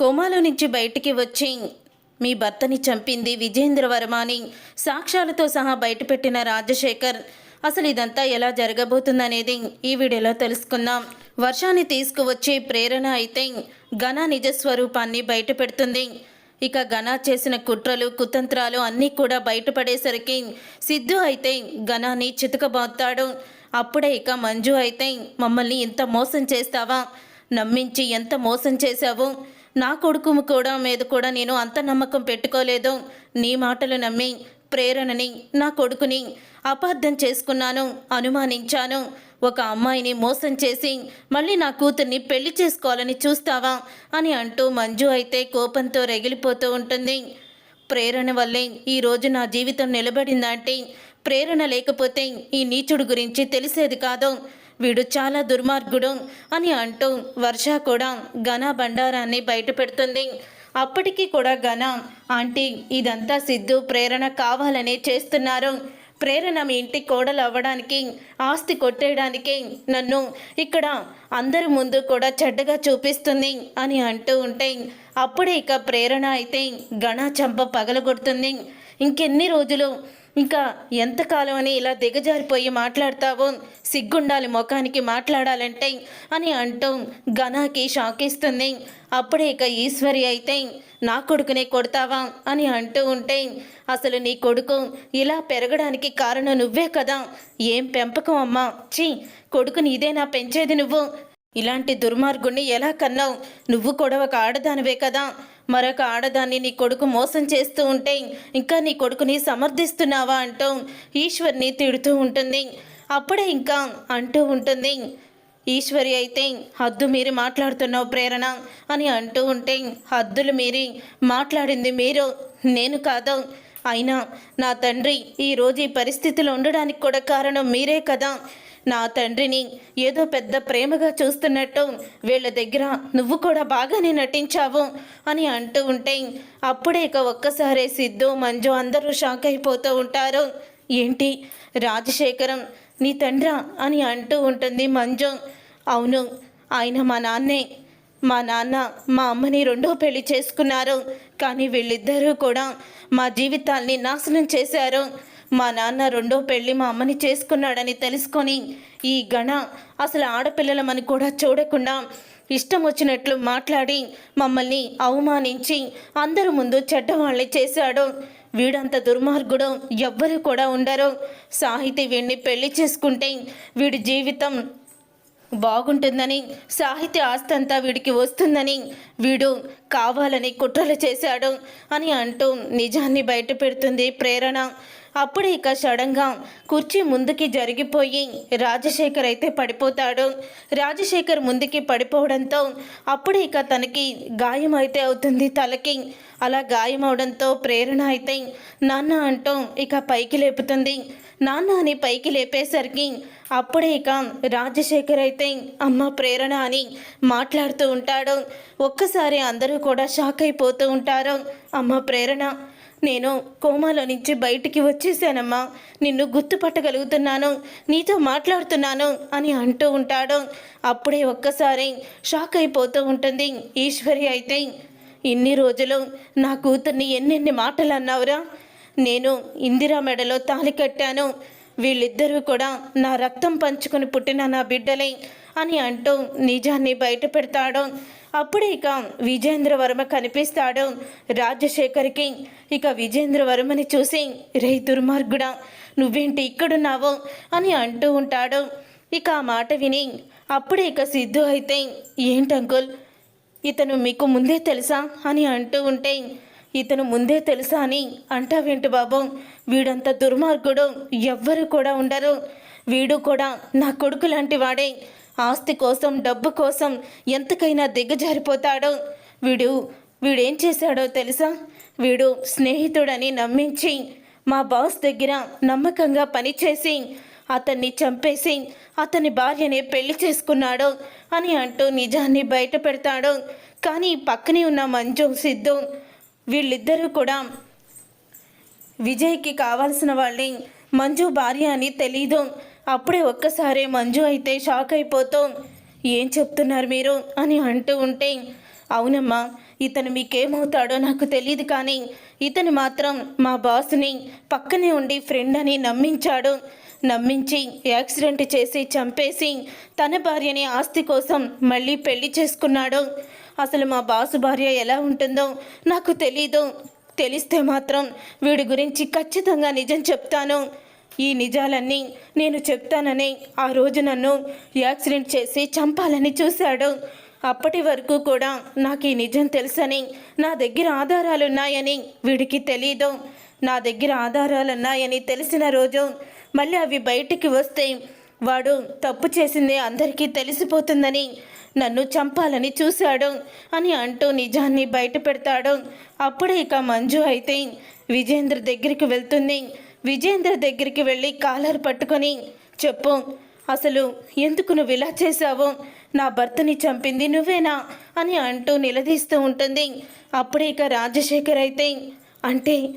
కోమాలో నుంచి బయటికి వచ్చి మీ భర్తని చంపింది విజేంద్ర వర్మ అని సాక్ష్యాలతో సహా బయటపెట్టిన రాజశేఖర్ అసలు ఇదంతా ఎలా జరగబోతుందనేది ఈ వీడియోలో తెలుసుకుందాం. వర్షాన్ని తీసుకువచ్చే ప్రేరణ అయితే ఘన నిజస్వరూపాన్ని బయటపెడుతుంది. ఇక ఘన చేసిన కుట్రలు కుతంత్రాలు అన్నీ కూడా బయటపడేసరికి సిద్ధు అయితే ఘనాన్ని చితకబోతాడు అప్పుడే ఇక మంజు అయితే మమ్మల్ని ఇంత మోసం చేస్తావా? నమ్మించి ఎంత మోసం చేశావు? నా కొడుకు కూడా మీద కూడా నేను అంత నమ్మకం పెట్టుకోలేదు. నీ మాటలు నమ్మి ప్రేరణని నా కొడుకుని అపార్థం చేసుకున్నాను అనుమానించాను. ఒక అమ్మాయిని మోసం చేసి మళ్ళీ నా కూతుర్ని పెళ్ళి చేసుకోవాలని చూస్తావా అని అంటూ మంజు అయితే కోపంతో రగిలిపోతూ ఉంటుంది. ప్రేరణ వల్లే ఈరోజు నా జీవితం నిలబడిందంటే ప్రేరణ లేకపోతే ఈ నీచుడు గురించి తెలిసేది కాదు. వీడు చాలా దుర్మార్గుడు అని అంటూ వర్ష కూడా ఘన బండారాన్ని బయట పెడుతుంది అప్పటికీ కూడా ఘన ఆంటీ ఇదంతా సిద్ధు ప్రేరణ కావాలనే చేస్తున్నారు. ప్రేరణ మీ ఇంటి కోడలు అవ్వడానికి ఆస్తి కొట్టేయడానికి నన్ను ఇక్కడ అందరి ముందు కూడా చెడ్డగా చూపిస్తుంది అని అంటూ ఉంటే అప్పుడే ఇక ప్రేరణ అయితే గణ చంప పగలగొడుతుంది. ఇంకెన్ని రోజులు ఇంకా ఎంతకాలం అని ఇలా దిగజారిపోయి మాట్లాడతావో సిగ్గుండాలి ముఖానికి మాట్లాడాలంటే అని అంటూ ఘనాకి షాక్ ఇస్తుంది అప్పుడే ఇక ఈశ్వరి అయితే నా కొడుకునే కొడతావా అని అంటూ ఉంటే అసలు నీ కొడుకు ఇలా పెరగడానికి కారణం నువ్వే కదా. ఏం పెంపకం అమ్మా? ఛీ కొడుకుని ఇదేనా పెంచేది నువ్వు? ఇలాంటి దుర్మార్గుణ్ణి ఎలా కన్నావు? నువ్వు కూడా ఒక ఆడదానివే కదా. మరొక ఆడదాన్ని నీ కొడుకు మోసం చేస్తూ ఉంటే ఇంకా నీ కొడుకుని సమర్థిస్తున్నావా అంటూ ఈశ్వర్ని తిడుతూ ఉంటుంది. అప్పుడే ఇంకా అంటూ ఉంటుంది ఈశ్వరి అయితే హద్దు మీరి మాట్లాడుతున్నావు ప్రేరణ అని అంటూ ఉంటే హద్దులు మీరి మాట్లాడింది మీరు నేను కాదు. అయినా నా తండ్రి ఈరోజు ఈ పరిస్థితిలో ఉండడానికి కూడా కారణం మీరే కదా. నా తండ్రిని ఏదో పెద్ద ప్రేమగా చూస్తున్నట్టు వీళ్ళ దగ్గర నువ్వు కూడా బాగానే నటించావు అని అంటూ ఉంటే అప్పుడే ఇక ఒక్కసారే సిద్ధు మంజు అందరూ షాక్ అయిపోతూ ఉంటారు. ఏంటి? రాజశేఖరం నీ తండ్రా అని అంటూ ఉంటుంది మంజు. అవును ఆయన మా నాన్నే. మా నాన్న మా అమ్మని రెండో పెళ్ళి చేసుకున్నారు. కానీ వీళ్ళిద్దరూ కూడా మా జీవితాల్ని నాశనం చేశారు. మా నాన్న రెండో పెళ్ళి మా అమ్మని చేసుకున్నాడని తెలుసుకొని ఈ గణ అసలు ఆడపిల్లలమని కూడా చూడకుండా ఇష్టం వచ్చినట్లు మాట్లాడి మమ్మల్ని అవమానించి అందరి ముందు చెడ్డవాళ్ళని చేశాడు. వీడంత దుర్మార్గుడు ఎవ్వరు కూడా ఉండరు. సాహితి వీడిని పెళ్ళి చేసుకుంటే వీడి జీవితం బాగుంటుందని సాహిత్య ఆస్తి అంతా వీడికి వస్తుందని వీడు కావాలని కుట్రలు చేశాడు అని అంటూ నిజాన్ని బయట పెడుతుంది ప్రేరణ. అప్పుడు ఇక సడన్గా కుర్చీ ముందుకి జరిగిపోయి రాజశేఖర్ అయితే పడిపోతాడు. రాజశేఖర్ ముందుకి పడిపోవడంతో అప్పుడు ఇక తనకి గాయం అయితే అవుతుంది తలకి. అలా గాయం అవడంతో ప్రేరణ అయితే నాన్న అంటూ ఇక పైకి లేపుతుంది. నాన్న అని పైకి లేపేసరికి అప్పుడే ఇక రాజశేఖర్ అయితే అమ్మ ప్రేరణ అని మాట్లాడుతూ ఉంటాడు. ఒక్కసారి అందరూ కూడా షాక్ అయిపోతూ ఉంటారు. అమ్మ ప్రేరణ నేను కోమాలో నుంచి బయటికి వచ్చేసానమ్మా. నిన్ను గుర్తుపట్టగలుగుతున్నాను. నీతో మాట్లాడుతున్నాను అని అంటూ ఉంటాడు. అప్పుడే ఒక్కసారి షాక్ అయిపోతూ ఉంటుంది. ఈశ్వరి అయితే ఇన్ని రోజులు నా కూతుర్ని ఎన్నెన్ని మాటలు అన్నావురా నేను ఇందిరా మెడలో తాలి కట్టాను. వీళ్ళిద్దరూ కూడా నా రక్తం పంచుకొని పుట్టిన నా బిడ్డలే అని అంటూ నిజాన్ని బయట పెడతాడు అప్పుడే ఇక విజేంద్ర వర్మ కనిపిస్తాడు. రాజశేఖర్కి ఇక విజేంద్ర వర్మని చూసి రే దుర్మార్గుడా నువ్వేంటి ఇక్కడున్నావు? అని అంటూ ఉంటాడు. ఇక ఆ మాట విని అప్పుడే ఇక సిద్ధు అయితే ఏంటంకుల్ ఇతను మీకు ముందే తెలుసా? అని అంటూ ఉంటే ఇతను ముందే తెలుసా అని అంటావేంటి బాబు? వీడంత దుర్మార్గుడు ఎవ్వరు కూడా ఉండరు. వీడు కూడా నా కొడుకు లాంటి వాడే. ఆస్తి కోసం డబ్బు కోసం ఎంతకైనా దిగజారిపోతాడో వీడు. వీడేం చేశాడో తెలుసా? వీడు స్నేహితుడని నమ్మించి మా బాస్ దగ్గర నమ్మకంగా పనిచేసి అతన్ని చంపేసి అతని భార్యని పెళ్ళి చేసుకున్నాడు అని అంటూ నిజాన్ని బయట పెడతాడు. కానీ పక్కనే ఉన్న మంజు సిద్ధు వీళ్ళిద్దరూ కూడా విజయ్కి కావాల్సిన వాళ్ళని మంజు భార్య అని తెలీదు. అప్పుడే ఒక్కసారి మంజు అయితే షాక్ అయిపోతూ. ఏం చెప్తున్నారు మీరు? అని అంటూ ఉంటే అవునమ్మా ఇతను మీకేమవుతాడో నాకు తెలియదు కానీ ఇతను మాత్రం మా బాస్ని పక్కనే ఉండి ఫ్రెండ్ అని నమ్మించాడు. నమ్మించి యాక్సిడెంట్ చేసి చంపేసి తన భార్యని ఆస్తి కోసం మళ్ళీ పెళ్ళి చేసుకున్నాడు. అసలు మా బాసు భార్య ఎలా ఉంటుందో నాకు తెలీదు. తెలిస్తే మాత్రం వీడి గురించి ఖచ్చితంగా నిజం చెప్తాను. ఈ నిజాలన్నీ నేను చెప్తానని ఆ రోజు నన్ను యాక్సిడెంట్ చేసి చంపాలని చూశాడు. అప్పటి వరకు కూడా నాకు ఈ నిజం తెలుసని నా దగ్గర ఆధారాలున్నాయని వీడికి తెలీదు. నా దగ్గర ఆధారాలున్నాయని తెలిసిన రోజు మళ్ళీ అవి బయటికి వస్తే వాడు తప్పు చేసింది అందరికీ తెలిసిపోతుందని నన్ను చంపాలని చూశాడు అని అంటూ నిజాన్ని బయట పెడతాడు అప్పుడే ఇక మంజు అయితే విజేంద్ర దగ్గరికి వెళ్తుంది. విజేంద్ర దగ్గరికి వెళ్ళి కాలర్ పట్టుకొని చెప్పు అసలు ఎందుకు నువ్వు ఇలా చేశావు? నా భర్తని చంపింది నువ్వేనా? అని అంటూ నిలదీస్తూ ఉంటుంది. అప్పుడే ఇక రాజశేఖర్ అయితే అంటే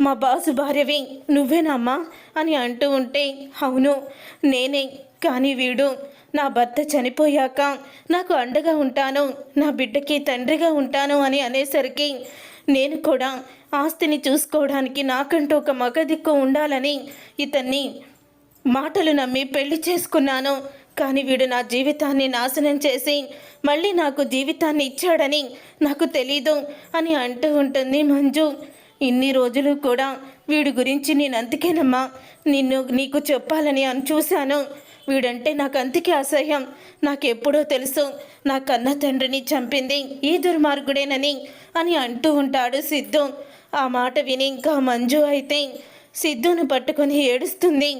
మా బాసు భార్యవి నువ్వేనామ్మా అని అంటూ ఉంటే అవును నేనే. కానీ వీడు నా భర్త చనిపోయాక నాకు అండగా ఉంటాను. నా బిడ్డకి తండ్రిగా ఉంటాను అని అనేసరికి నేను కూడా ఆస్తిని చూసుకోవడానికి నాకంటూ ఒక మగదిక్కు ఉండాలని ఇతన్ని మాటలు నమ్మి పెళ్ళి చేసుకున్నాను. కానీ వీడు నా జీవితాన్ని నాశనం చేసి మళ్ళీ నాకు జీవితాన్ని ఇచ్చాడని నాకు తెలీదు అని అంటూ ఉంటుంది మంజు. ఇన్ని రోజులు కూడా వీడి గురించి నేను అందుకేనమ్మా నిన్ను నీకు చెప్పాలని అని చూశాను. వీడంటే నాకు అంతకే అసహ్యం. నాకెప్పుడో తెలుసు నా కన్న తండ్రిని చంపింది ఈ దుర్మార్గుడేనని అని అంటూ ఉంటాడు సిద్ధు. ఆ మాట విని ఇంకా మంజు అయితే సిద్ధును పట్టుకొని ఏడుస్తుంది.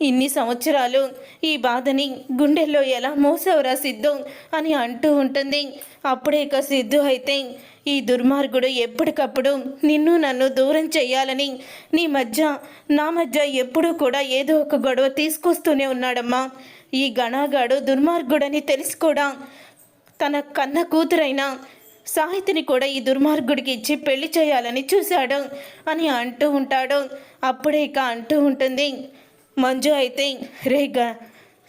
ఇన్ని సంవత్సరాలు ఈ బాధని గుండెల్లో ఎలా మోసవరా సిద్ధు అని అంటూ ఉంటుంది. అప్పుడే ఇక సిద్ధు అయితే ఈ దుర్మార్గుడు ఎప్పటికప్పుడు నిన్ను నన్ను దూరం చేయాలని నీ మధ్య నా మధ్య ఎప్పుడూ కూడా ఏదో ఒక గొడవ తీసుకొస్తూనే ఉన్నాడమ్మా. ఈ గణాగాడు దుర్మార్గుడని తెలిసి కూడా తన కన్న కూతురైన సాహితిని కూడా ఈ దుర్మార్గుడికి ఇచ్చి పెళ్ళి చేయాలని చూశాడు అని అంటూ ఉంటాడు. అప్పుడే ఇక అంటూ ఉంటుంది మంజు అయితే రేగా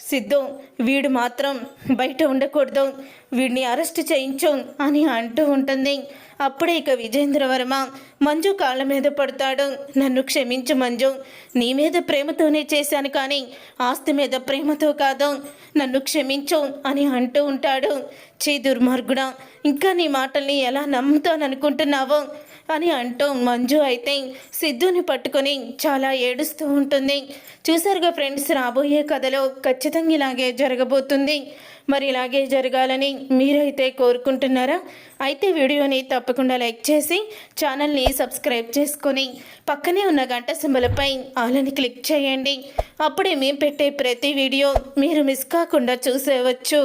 సిద్ధు వీడు మాత్రం బయట ఉండకూడదు వీడిని అరెస్ట్ చేయించు అని అంటూ ఉంటుంది. అప్పుడే ఇక విజేంద్రవర్మ మంజు కాళ్ళ మీద పడతాడు. నన్ను క్షమించు మంజు నీ మీద ప్రేమతోనే చేశాను కానీ ఆస్తి మీద ప్రేమతో కాదు నన్ను క్షమించు అని అంటూ ఉంటాడు. చే దుర్మార్గుడా ఇంకా నీ మాటల్ని ఎలా నమ్ముతాననుకుంటున్నావో? అని అంటూ మంజు అయితే సిద్ధుని పట్టుకొని చాలా ఏడుస్తూ ఉంటుంది. చూసారుగా ఫ్రెండ్స్ రాబోయే కథలో ఖచ్చితంగా ఇలాగే జరగబోతుంది. మరి ఇలాగే జరగాలని మీరైతే కోరుకుంటున్నారా? అయితే వీడియోని తప్పకుండా లైక్ చేసి ఛానల్ని సబ్స్క్రైబ్ చేసుకొని పక్కనే ఉన్న గంట సింబలపై ఆలని క్లిక్ చేయండి. అప్పుడే మేము పెట్టే ప్రతి వీడియో మీరు మిస్ కాకుండా చూసేవచ్చు.